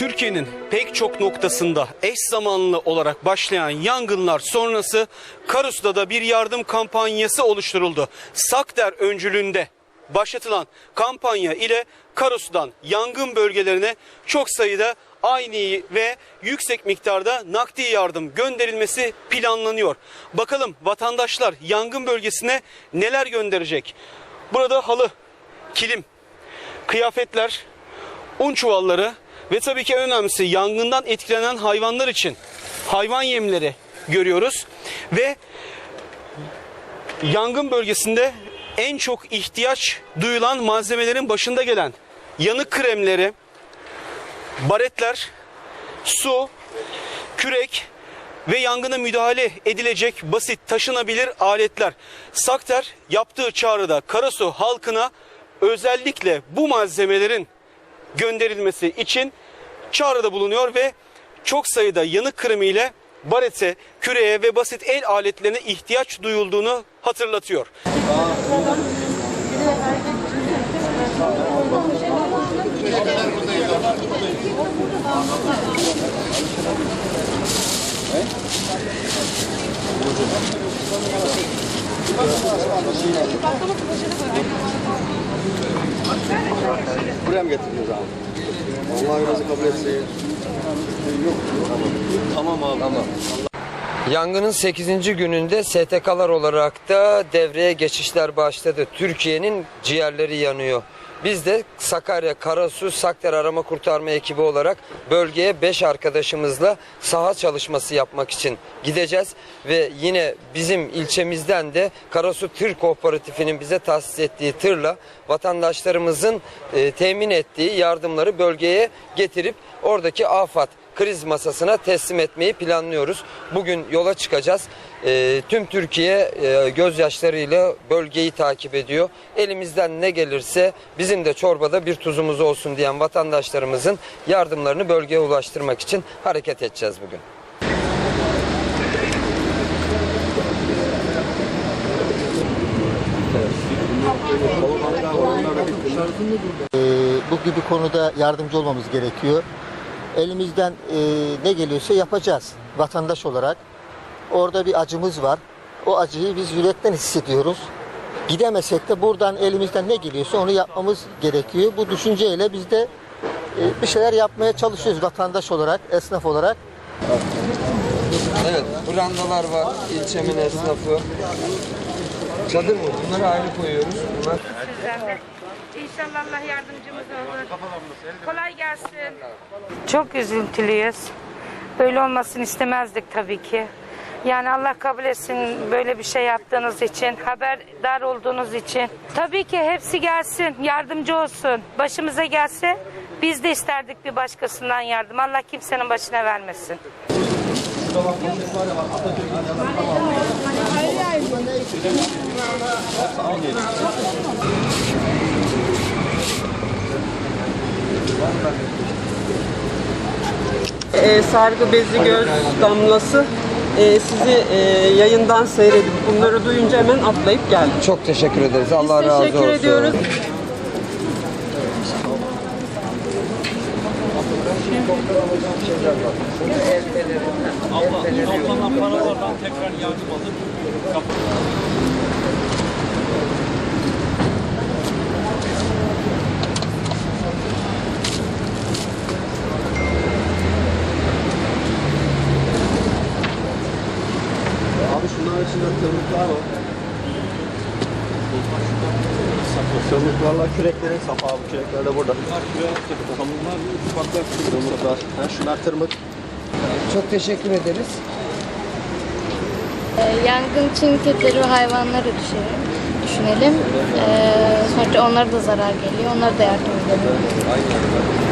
Türkiye'nin pek çok noktasında eş zamanlı olarak başlayan yangınlar sonrası Karus'ta da bir yardım kampanyası oluşturuldu. Sakder öncülüğünde başlatılan kampanya ile Karus'tan yangın bölgelerine çok sayıda aynı ve yüksek miktarda nakdi yardım gönderilmesi planlanıyor. Bakalım vatandaşlar yangın bölgesine neler gönderecek? Burada halı, kilim, kıyafetler, un çuvalları ve tabii ki en önemlisi yangından etkilenen hayvanlar için hayvan yemleri görüyoruz ve yangın bölgesinde en çok ihtiyaç duyulan malzemelerin başında gelen yanık kremleri, baretler, su, kürek ve yangına müdahale edilecek basit taşınabilir aletler. Sakter yaptığı çağrıda Karasu halkına özellikle bu malzemelerin gönderilmesi için çağrıda bulunuyor ve çok sayıda yanık kremiyle barete, küreğe ve basit el aletlerine ihtiyaç duyulduğunu hatırlatıyor. Buraya mı getiriyoruz abi? Vallahi birazı kabul etseyiz. Yok. Tamam abi. Tamam. Yangının 8. gününde STK'lar olarak da devreye geçişler başladı. Türkiye'nin ciğerleri yanıyor. Biz de Sakarya Karasu Sakter Arama Kurtarma ekibi olarak bölgeye 5 arkadaşımızla saha çalışması yapmak için gideceğiz. Ve yine bizim ilçemizden de Karasu Tır Kooperatifinin bize tahsis ettiği tırla vatandaşlarımızın e, temin ettiği yardımları bölgeye getirip oradaki afat kriz masasına teslim etmeyi planlıyoruz. Bugün yola çıkacağız. Ee, tüm Türkiye e, gözyaşlarıyla bölgeyi takip ediyor. Elimizden ne gelirse bizim de çorbada bir tuzumuz olsun diyen vatandaşlarımızın yardımlarını bölgeye ulaştırmak için hareket edeceğiz bugün. Ee, bu gibi konuda yardımcı olmamız gerekiyor. Elimizden e, ne geliyorsa yapacağız vatandaş olarak. Orada bir acımız var. O acıyı biz yürekten hissediyoruz. Gidemesek de buradan elimizden ne geliyorsa onu yapmamız gerekiyor. Bu düşünceyle biz de e, bir şeyler yapmaya çalışıyoruz vatandaş olarak, esnaf olarak. Evet, brandalar var, ilçemin esnafı. Çadır mı? Bunları ayrı koyuyoruz. Bunlar. İnşallah Allah yardımcımız olur. Kolay gelsin. Çok üzüntülüyüz. Böyle olmasını istemezdik tabii ki. Yani Allah kabul etsin böyle bir şey yaptığınız için, haberdar olduğunuz için. Tabii ki hepsi gelsin, yardımcı olsun. Başımıza gelse biz de isterdik bir başkasından yardım. Allah kimsenin başına vermesin. E, sargı bezi, göz damlası e, sizi e, yayından seyredip bunları duyunca hemen atlayıp geldim. çok teşekkür ederiz. Biz Allah razı olsun. teşekkür ediyoruz. Abi tırmıklar var. Tırmıklarla küreklerin sapı abi. Kürekler de burada. Bunlar kürek, Bunlar ufaklar. Ha, şunlar tırmık. Çok teşekkür ederiz. Ee, Yangın için kedileri ve hayvanları düşünelim. düşünelim. Ee, sonuçta onlara da zarar geliyor. Onlara da yardım edelim.